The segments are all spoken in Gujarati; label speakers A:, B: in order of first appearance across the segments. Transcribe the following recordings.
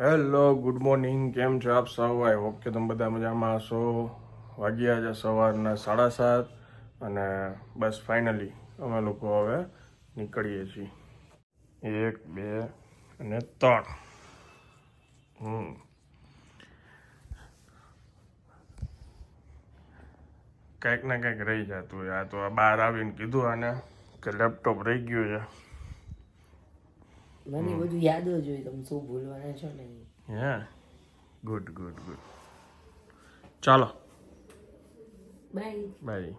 A: હેલો ગુડ મોર્નિંગ કેમ છો આપ સૌ? આઈ હોપ કે તમે બધા મજામાં હશો. વાગ્યા છે સવારના સાડા સાત અને બસ ફાઇનલી અમે લોકો હવે નીકળીએ છીએ. એક, બે અને ત્રણ. હમ. કંઈક ને કંઈક રહી જતું આ તો બહાર આવીને કીધું આને કે લેપટોપ રહી ગયું છે.
B: મને બધું યાદ જ હોય તમે શું ભૂલવાના છો ને
A: હે? ગુડ ગુડ ગુડ ચાલો.
B: બાય
A: બાય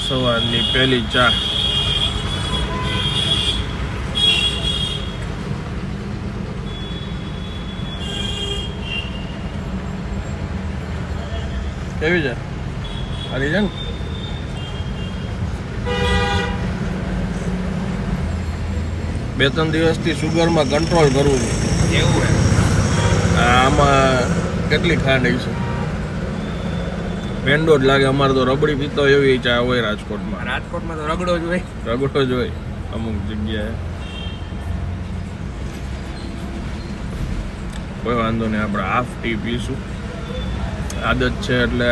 A: સવારની પહેલી ચા. કેવી છે? સારી છે ને? બે ત્રણ દિવસથી સુગરમાં કંટ્રોલ કરવું છે.
C: એવું
A: આમાં કેટલી ખાંડ છે? ભેંડો જ લાગે અમારે તો રબડી પીતો એવી ચા હોય રાજકોટમાં.
C: રાજકોટમાં તો રગડો જ હોય.
A: રગડો જ હોય અમુક જગ્યાએ. કોઈ વાંધો નહીં આપણે હાફ ટી પીશું. આદત છે એટલે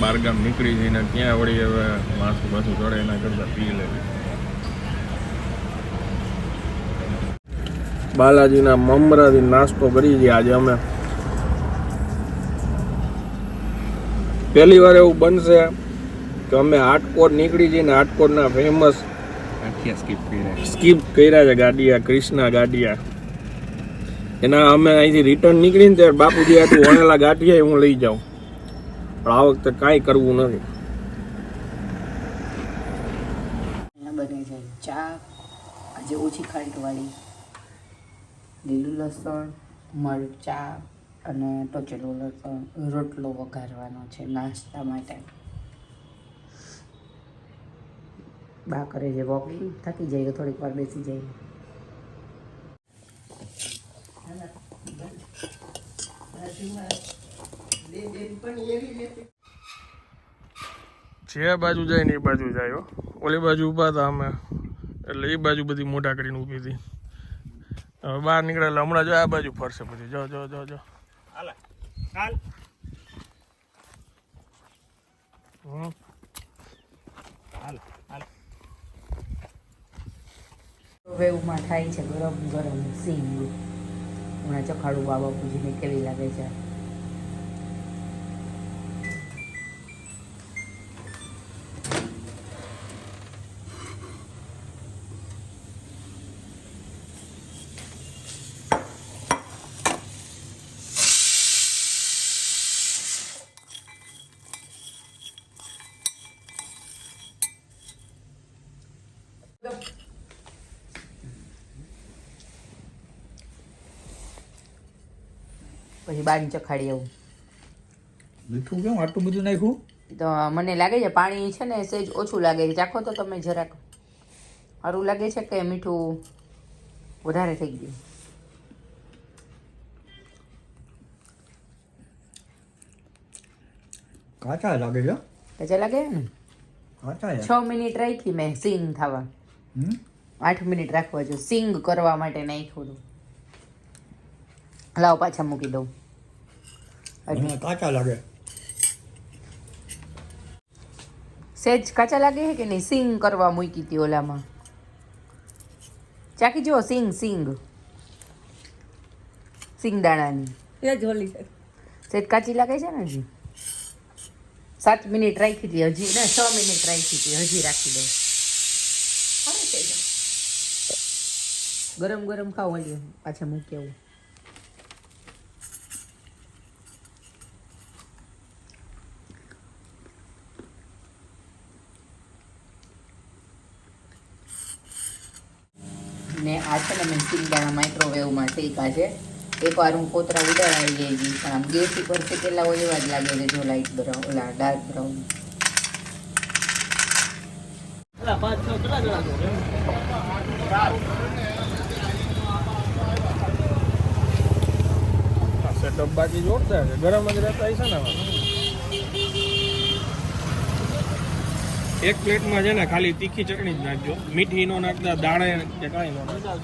A: બહારગામ નીકળી જઈને ક્યાં વળી હવે માથું પાછું ચડે એના કરતાં પી લેવી બાલાજીના મમરાથી નાસ્તો કરી છે આજે અમે. પહેલી વાર એવું બનશે કે અમે હાટકોટ નીકળી જઈને આટકોટના ફેમસ
C: સ્કીપ
A: કર્યા છે ગાડિયા ક્રિષ્ના ગાડિયા. એના અમે અહીંથી રિટર્ન નીકળીને ત્યારે બાપુજી આટલું વણેલા ગાંઠીએ હું લઈ જાઉં. પણ આ વખતે કાંઈ કરવું નથી.
B: બને છે ચા, આજે ઓછી ખાંડવાળી લીલું લસણ, મરચા અને ટોચેલું લસણ, રોટલો વઘારવાનો છે નાસ્તા માટે. બા કરે છે વોકિંગ થકી જાય થોડીક વાર બેસી જાય.
A: જે બાજુ જાય ને એ બાજુ જાય હો. ઓલી બાજુ ઊભા હતા અમે. એટલે એ બાજુ બધી મોટા કરીને ઊભી હતી. હવે બહાર નીકળેલા એટલે હમણાં જો આ બાજુ ફરશે પછી. જો જો જો જો.
C: હાલ હાલ.
A: હમ.
C: હાલ હાલ.
B: વેવમાં થાય છે ગરમ ગરમ સિંગ. હમણાં ચખાડું બાબા પૂજીને કેવી લાગે છે. પછી બાળી ચખાડી આવું.
C: મીઠું કેમ? આટલું બધું નાખ્યું?
B: તો મને લાગે છે પાણી છે ને સહેજ ઓછું લાગે છે. ચાખો તો તમે જરાક. સારું લાગે છે કે મીઠું વધારે થઈ ગયું?
C: કાચા લાગે છે?
B: કાચા લાગે ને? છ? મિનિટ રાખી મેં સિંગ થવા. આઠ મિનિટ રાખવા જો સિંગ કરવા માટે નાખ્યું હતું. લાવ પાછા મૂકી દઉં. હજી
C: કાચા લાગે.
B: સેજ કાચા લાગે છે કે નહીં? સિંગ કરવા મૂકી હતી ઓલામાં. ચાકી જુઓ સિંગ સિંગ. સિંગ દાણાની સેજ કાચી લાગે છે ને હજી? સાત મિનિટ રાખી હતી હજી ને છ મિનિટ રાખી હતી હજી રાખી દઉં. ગરમ ગરમ ખાવ પાછા મૂકી આવું ને આ છે ને મેં સિંગદાણા શેકા છે. એકવાર હું કોતરા ઉડાડાવી જઈ ગઈ પણ આમ ગેસ ઉપર કેટલા હોય એવા જ લાગે છે જો લાઈટ બ્રાઉન ઓલા ડાર્ક બ્રાઉન
A: આ set ડબ્બાથી જોરદાર છે. ગરમ જ રહેતા હશે ને એક પ્લેટમાં છે ને ખાલી તીખી ચટણી જ નાખજો. મીઠી નો નાખતા દાણે કે કાંઈ નો નાખતા.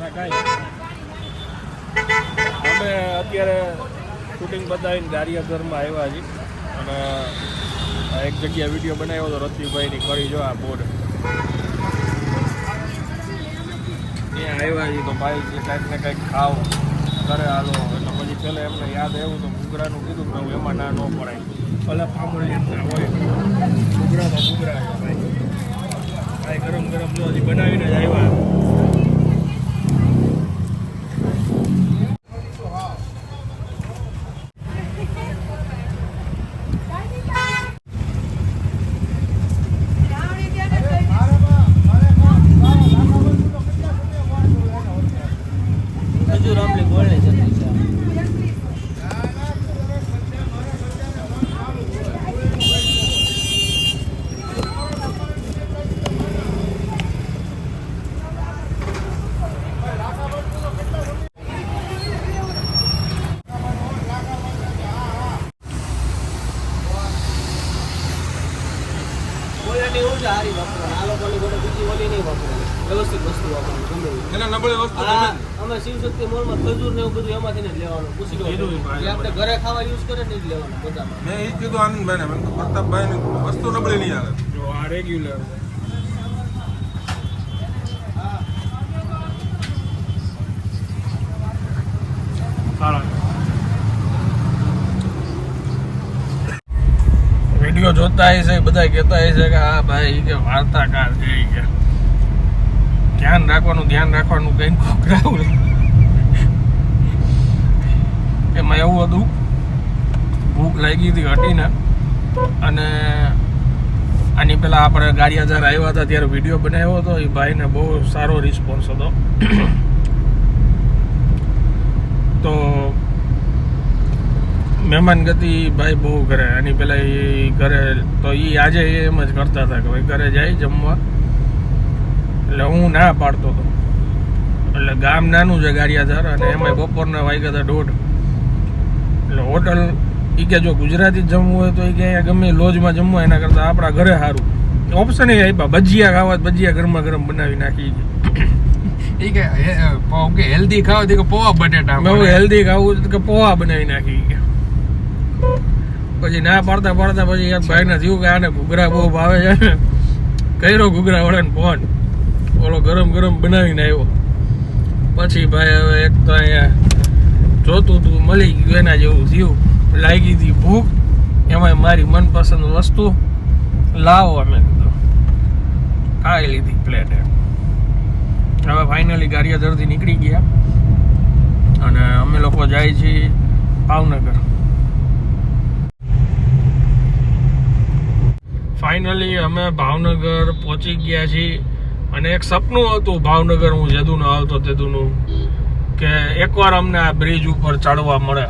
A: ના કાંઈ. અમે અત્યારે શૂટિંગ બતાવીને દારિયાઘરમાં આવ્યા છીએ. અને એક જગ્યાએ વીડિયો બનાવ્યો હતો રતિભાઈની કરી જો આ બોર્ડ ત્યાં આવ્યા છીએ તો ભાઈ જે કાંઈક ને કાંઈક ખાવ ઘરે હાલો. એટલે પછી છેલ્લે એમને યાદ આવ્યું તો ઘૂઘરાનું કીધું કે હું એમાં ના ન પડાય ભલે પામડી હોય ઘૂઘરામાં ઘૂઘરા ભાઈ. ભાઈ ગરમ ગરમ જો હજી બનાવીને જ આવ્યા
D: ખજૂર આંબલી ગોળની ચટણી છે ક્વોલિટી એવું છે હારી વાપરવાની આ લોકોની જોડે બીજી ઓલી નહીં વાપરવાની વ્યવસ્થિત વસ્તુ વાપરવાની ગમે એ.
E: એના નબળી વસ્તુ
D: હા, અમે શિવશક્તિ મોલમાં ખજૂર ને એવું બધું એમાંથી જ લેવાનું પૂછી લો
A: કીધું એ
D: આપણે ઘરે ખાવા યુઝ કરે ને જ લેવાનું બધામાં
E: મેં એ જ કીધું આનંદભાઈને મેં પ્રતાપભાઈ પ્રતાપભાઈને વસ્તુ નબળી નહીં આવે.
A: જો આ રેગ્યુલર વીડિયો જોતા હશે બધા કહેતા હશે કે આ ભાઈ કે વાર્તાકાર છે કે. ધ્યાન રાખવાનું ધ્યાન રાખવાનું કઈ ખોખરાવું એમાં એવું હતું, ભૂખ લાગી હતી ઘટીને, અને આની પહેલાં આપણે ગાડિયા જ્યારે આવ્યા હતા ત્યારે વીડિયો બનાવ્યો હતો, એ ભાઈને બહુ સારો રિસ્પોન્સ હતો. તો મહેમાન ગતિ ભાઈ બહુ કરે, આની પહેલાં એ ઘરે, તો એ આજે એમ જ કરતા હતા કે ભાઈ ઘરે જાય જમવા. એટલે હું ના પાડતો હતો. એટલે ગામ નાનું છે ગારિયાધાર, અને એમાં બપોરના વાગ્યા હતા દોઢ. એટલે હોટલ એ કે જો ગુજરાતી જમવું હોય તો એ કે અહીંયા ગમે લોજમાં જમવું એના કરતાં આપણા ઘરે સારું. ઓપ્શન એ આપ્યા. ભજીયા ખાવા ભજીયા ગરમા ગરમ બનાવી નાખી
F: એ કે. કે હેલ્ધી ખાવ તો કે પોવા બટેટા
A: મેં હેલ્ધી ખાવું તો કે પોવા બનાવી નાખી કે. પછી ના પાડતા પાડતા પછી એક ભાઈને થયું કે આને ઘૂઘરા બહુ ભાવે છે. કર્યો ઘૂઘરા વાળાને ફોન ઓલો ગરમ ગરમ બનાવીને આવ્યો પછી ભાઈ હવે એક તો અહીંયા જોતું તું, મળી ગયું, એના જેવું થયું. લાગી હતી ભૂખ. એમાં મારી મનપસંદ વસ્તુ લાવો, અમે કીધું. ખાઈ લીધી પ્લેટ હવે ફાઇનલી ગારિયાધરથી નીકળી ગયા. અને અમે લોકો જાય છીએ ભાવનગર. ફાઇનલી અમે ભાવનગર પહોંચી ગયા છીએ. અને એક સપનું હતું, ભાવનગર હું જદુનો આવતો તેદુનું. કે એકવાર અમને આ બ્રિજ ઉપર ચડવા મળે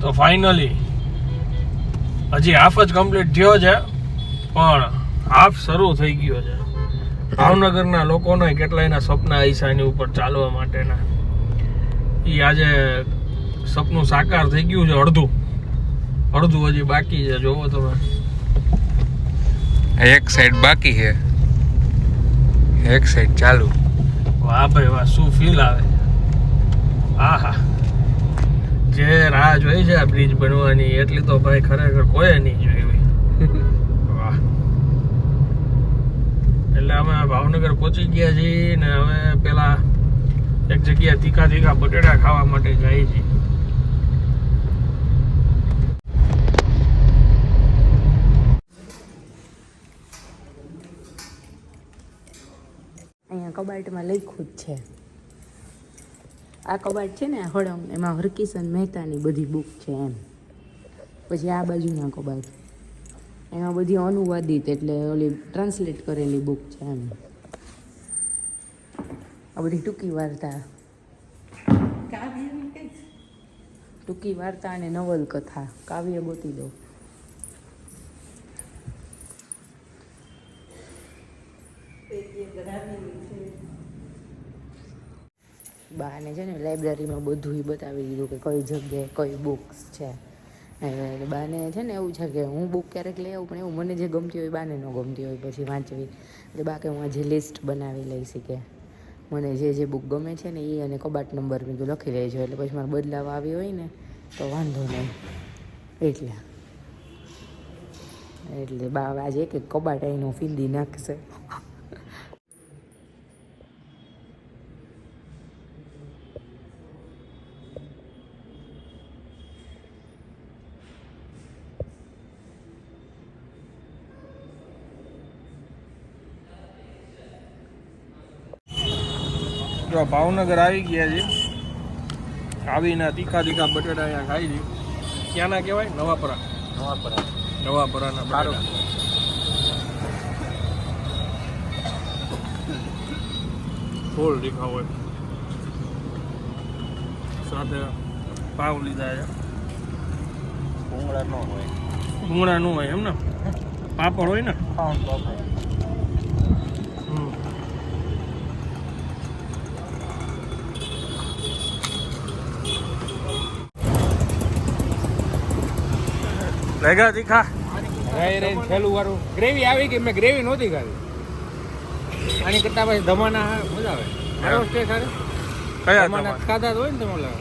A: તો ફાઇનલી હજી હાફ જ કમ્પ્લીટ થયો છે પણ હાફ શરૂ થઈ ગયો છે. ભાવનગરના લોકોના કેટલાયના સપના આઈસાની ઉપર ચાલવા માટેના. એ આજે સપનું સાકાર થઈ ગયું છે અડધું. અડધું હજી બાકી છે જોવો તમે.
F: એક સાઈડ બાકી છે. એક સાઈડ ચાલુ.
A: વાહ ભાઈ વાહ શું ફીલ આવે? હા હા જે રાહ જોઈ છે આ બ્રિજ બનવાની એટલી તો ભાઈ ખરેખર કોઈ નહીં જોઈ હોય. એટલે અમે ભાવનગર પહોંચી ગયા છીએ ને હવે પેલા એક જગ્યાએ તીખા તીખા બટેટા ખાવા માટે જઈએ છીએ.
B: અહીંયા કબાટમાં લખ્યું જ છે. આ કબાટ છે ને હળમ એમાં હરકિશન મહેતાની બધી બુક છે એમ. પછી આ બાજુના કબાટ. એમાં બધી અનુવાદિત એટલે ઓલી ટ્રાન્સલેટ કરેલી બુક છે એમ. આ બધી ટૂંકી વાર્તા. ટૂંકી વાર્તા અને નવલકથા. કાવ્ય ગોતી દો. બા ને છે ને લાઇબ્રેરીમાં બધું બતાવી દીધું કે કઈ જગ્યાએ કઈ બુક્સ છે. બાને છે ને એવું છે કે હું બુક ક્યારેક લઈ આવું, પણ એવું મને જે ગમતી હોય બાને ન ગમતી હોય પછી વાંચવી. એટલે બા હું આજે લિસ્ટ બનાવી લઈશ કે. મને જે જે બુક ગમે છે ને એ અને કબાટ નંબર બીજું લખી લેજો, એટલે પછી મારે બદલાવ આવી હોય ને તો વાંધો નહીં. એટલે. એટલે બા આજે એક કબાટ એનો ફીંદી નાખશે.
A: જો ભાવનગર આવી ગયા છે. આવીને તીખા તીખા બટેટા અહીંયા ખાઈ છે. ક્યાંના કહેવાય? નવાપરા. નવાપરા. નવાપરાના બટેટા ફૂલ તીખા હોય. સાથે પાવ લીધા છે.
C: ભૂંગળા ન હોય.
A: ભૂંગળા ન હોય એમ ને? પાપડ હોય ને? હમ. લેગા તીખા
F: રહી રહીને છેલ્લું વાળું ગ્રેવી આવી ગઈ મેં ગ્રેવી નહોતી ખાધી. આની કરતા પછી ધમાના મજા આવે. મારો સ્ટેટ હારે
A: કયા
F: ધમાના ખાધા તો હોય ને તમે ઓલા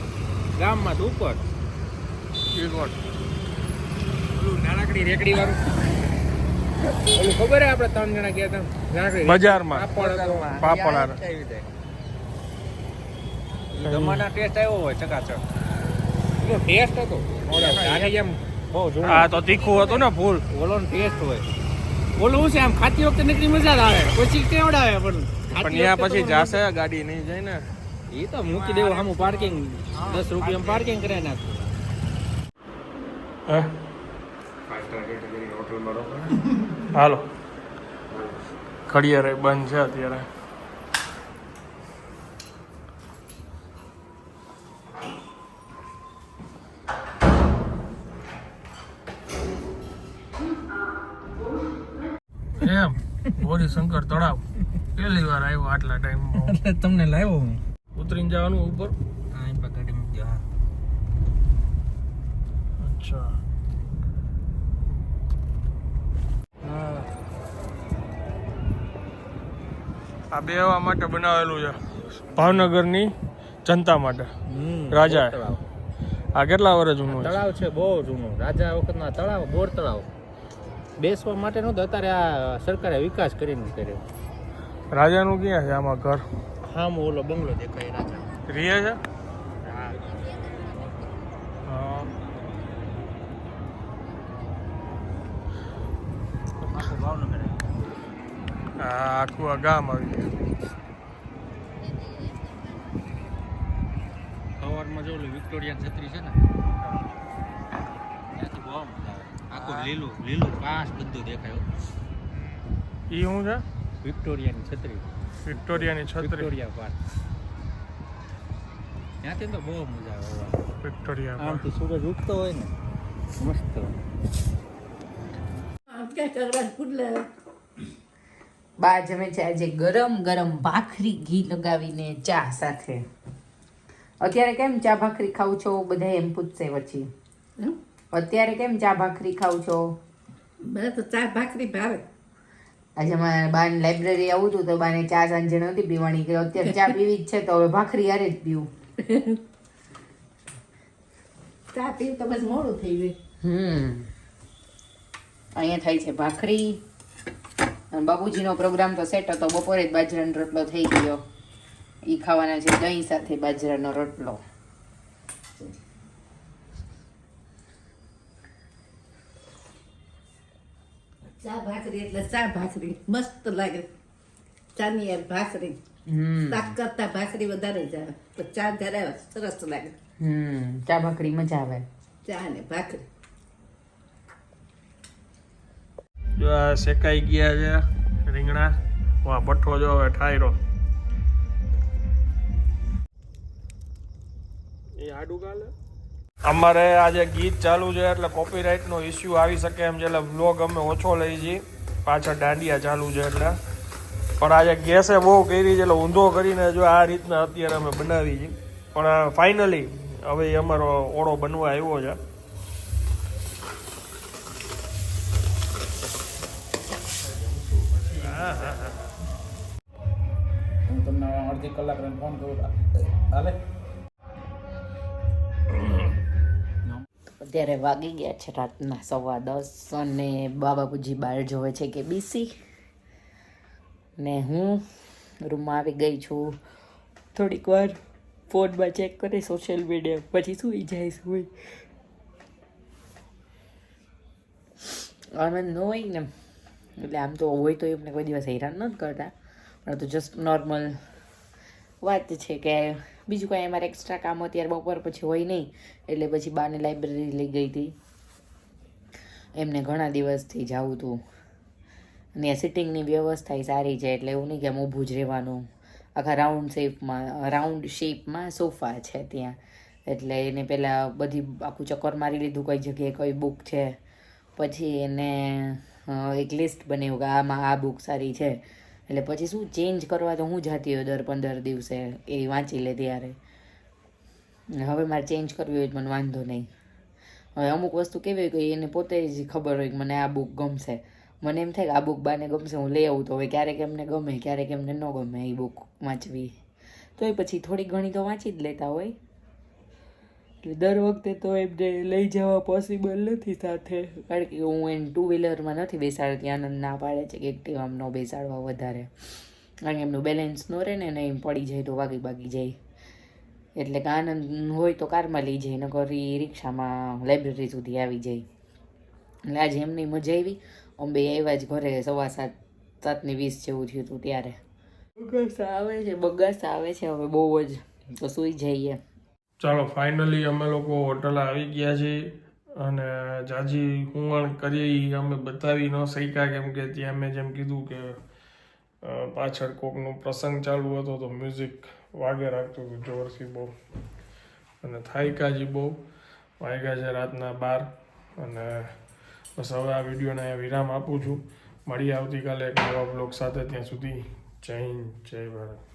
F: ગામમાં તો ઉપર. ઓલું નાનકડી રેકડી વાળું. ઓલું ખબર હે આપણે ત્રણ જણા ગયા હતા.
A: બજારમાં.
F: પાપડ. ધમાના ટેસ્ટ આવ્યો હોય ચકાચક. એનો ટેસ્ટ હતો. આની જેમ બહુ જૂનો
A: તો તીખું હતું ને ફૂલ.
F: ઓલો ટેસ્ટ હોય. ઓલું શું છે આમ ખાતી વખતે નીકળી મજા આવે. પછી કેવડાવે પણ
A: પણ ત્યાં પછી જાશે ગાડી નહીં જાય ને.
F: એ તો મૂકી દેવું સામું પાર્કિંગ દસ રૂપિયા પાર્કિંગ કરાવી નાખું.
A: હે? હાલો. ખડિયારે બંધ છે અત્યારે. શંકર તળાવ. પહેલી વાર આવ્યો આટલા ટાઈમમાં
F: એટલે તમને લાવ્યો હું.
A: ઉતરીને જવાનું ઉપર?
F: હા એ પકડી મૂકી હા.
A: અચ્છા. આ બેવા માટે બનાવેલું છે. ભાવનગરની જનતા માટે. રાજા. આ કેટલા વર્ષ જૂનું
F: તળાવ છે બહુ જૂનું. રાજા વખતના તળાવ બોર તળાવ. બેસવા માટે નહોતું અત્યારે આ સરકારે વિકાસ કરીને કર્યો.
A: રાજાનું ક્યાં છે આમાં ઘર?
F: હા ઓલો બંગલો દેખાય રાજા
A: રિયા છે?
F: હા.
A: હા.
F: આખું
A: આ ગામ આવી ગયું.
F: સવારમાં જો ઓલી વિક્ટોરિયા છત્રી છે ને ત્યાંથી બહુ આખું લીલું લીલું કાંસ બધું દેખાય
A: એ શું છે?
F: વિક્ટોરિયાની છત્રી.
A: વિક્ટોરિયાની છત્રી.
F: Victoria park. ત્યાંથી તો બહુ મજા આવે
A: વિક્ટોરિયા આમ
F: તો સૂરજ ઉગતો હોય ને મસ્ત.
B: બા જમે છે આજે ગરમ ગરમ ભાખરી ઘી લગાવીને ચા સાથે. અત્યારે કેમ ચા ભાખરી ખાવ છો? બધા એમ પૂછશે પછી અત્યારે કેમ ચા ભાખરી ખાવ છો?
G: મને તો ચા ભાખરી ભાવે.
B: આજે મારે બાને લાઇબ્રેરી આવું હતું તો બાને ચા સાંજે નહોતી પીવાની કે અત્યારે ચા પીવી જ છે તો હવે ભાખરી હારે જ પીવું.
G: ચા પીવું તો બસ મોડું થઈ ગયું
B: હમ. અહીંયા થાય છે ભાખરી. અને બાબુજીનો પ્રોગ્રામ તો સેટ હતો બપોરે જ બાજરાનો રોટલો થઈ ગયો. એ ખાવાના છે દહીં સાથે બાજરાનો રોટલો.
G: ચા ભાખરી એટલે ચા ભાખરી. મસ્ત લાગે. ચાની યાર ભાખરી. શાક કરતા ભાખરી વધારે જ આવે. તો ચા જ્યારે આવે સરસ લાગે.
B: હમ. ચા ભાખરી મજા આવે.
G: ચા ને ભાખરી.
A: જો આ શેકાઈ ગયા છે રીંગણા. વા ભઠ્ઠો જો હવે ઠાયરો. એ આડું ગાલે? અમારે આજે ગીત ચાલુ છે, એટલે કોપીરાઇટ નો ઇસ્યુ આવી શકે એમ છે, એટલે બ્લોગ અમે ઓછો લઈ છીએ. પાછળ દાંડિયા ચાલુ છે, એટલે. પણ આજે ગેસે બહુ કરી છે, એટલે ઊંધો કરીને જો આ રીતના અત્યારે અમે બનાવી છીએ. પણ ફાઇનલી હવે અમારો ઓળો બનવા આવ્યો છે.
F: હું તમને અડધી કલાક ફોન કરું હાલે.
B: અત્યારે વાગી ગયા છે રાતના સવા દસ અને બાબાપુજી બહાર જોવે છે કે બીસી. ને હું રૂમમાં આવી ગઈ છું. થોડીક વાર ફોનમાં ચેક કરી સોશિયલ મીડિયા પછી સુઈ જાય સુઈ આનંદ ન હોય ને, એટલે આમ તો હોય તો એમને કોઈ દિવસ હેરાન નથી કરતા. પણ તો જસ્ટ નોર્મલ વાત છે કે બીજું કાંઈ અમારે એક્સ્ટ્રા કામ અત્યારે બપોર પછી હોય નહીં. એટલે પછી બાને લાઇબ્રેરી લઈ ગઈ હતી. એમને ઘણા દિવસથી જવું હતું. અને સિટિંગની વ્યવસ્થા સારી છે, એટલે એવું નહીં કે આમ ઊભું જ રહેવાનું. આખા રાઉન્ડ શેપમાં રાઉન્ડ શેપમાં સોફા છે ત્યાં. એટલે એને પહેલાં બધી આખું ચક્કર મારી લીધું, કઈ જગ્યાએ કઈ બુક છે. પછી એને એક લિસ્ટ બનાવ્યું કે આમાં આ બુક સારી છે. એટલે પછી શું ચેન્જ કરવા તો હું જતી હોય દર પંદર દિવસે એ વાંચી લે ત્યારે. હવે મારે ચેન્જ કરવી હોય મને વાંધો નહીં. હવે અમુક વસ્તુ કેવી હોય કે એને પોતે જ ખબર હોય કે મને આ બુક ગમશે. મને એમ થાય કે આ બુક બાને ગમશે, હું લઈ આવું તો હવે ક્યારેક એમને ગમે, ક્યારેક એમને ન ગમે એ બુક વાંચવી. તો એ પછી થોડી ઘણી તો વાંચી જ લેતા હોય. એટલે દર વખતે તો એમને લઈ જવા પોસિબલ નથી સાથે. કારણ કે હું એને ટુ વ્હીલરમાં નથી બેસાડતી આનંદ ના પાડે છે કે એક્ટિવામાં ન બેસાડવા વધારે. કારણ કે એમનું બેલેન્સ ન રહે ને એમ પડી જાય તો વાગી બાગી જાય. એટલે કે આનંદ હોય તો કારમાં લઈ જાય નકર એ રિક્ષામાં લાઇબ્રેરી સુધી આવી જાય. એટલે આજે એમની મજા આવી. અમે બે આવ્યા જ ઘરે સવા સાત સાતની વીસ જેવું થયું હતું ત્યારે. બગાસ આવે છે બગાસ આવે છે હવે બહુ જ. તો સૂઈ જઈએ.
A: ચાલો ફાઇનલી અમે લોકો હોટલ આવી ગયા છીએ અને જાજી હુંવણ કરી અમે બતાવી ન શક્યા, કેમ કે ત્યાં મેં જેમ કીધું કે પાછળ કોકનો પ્રસંગ ચાલુ હતો તો મ્યુઝિક વાગે રાખતું હતું જોરથી બહુ. અને થાયકાજી બહુ. વાગ્યા છે રાતના બાર અને બસ હવે આ વિડીયોને વિરામ આપું છું. મળી આવતીકાલે એક નવા બ્લોગ સાથે. ત્યાં સુધી જય જય ભારત.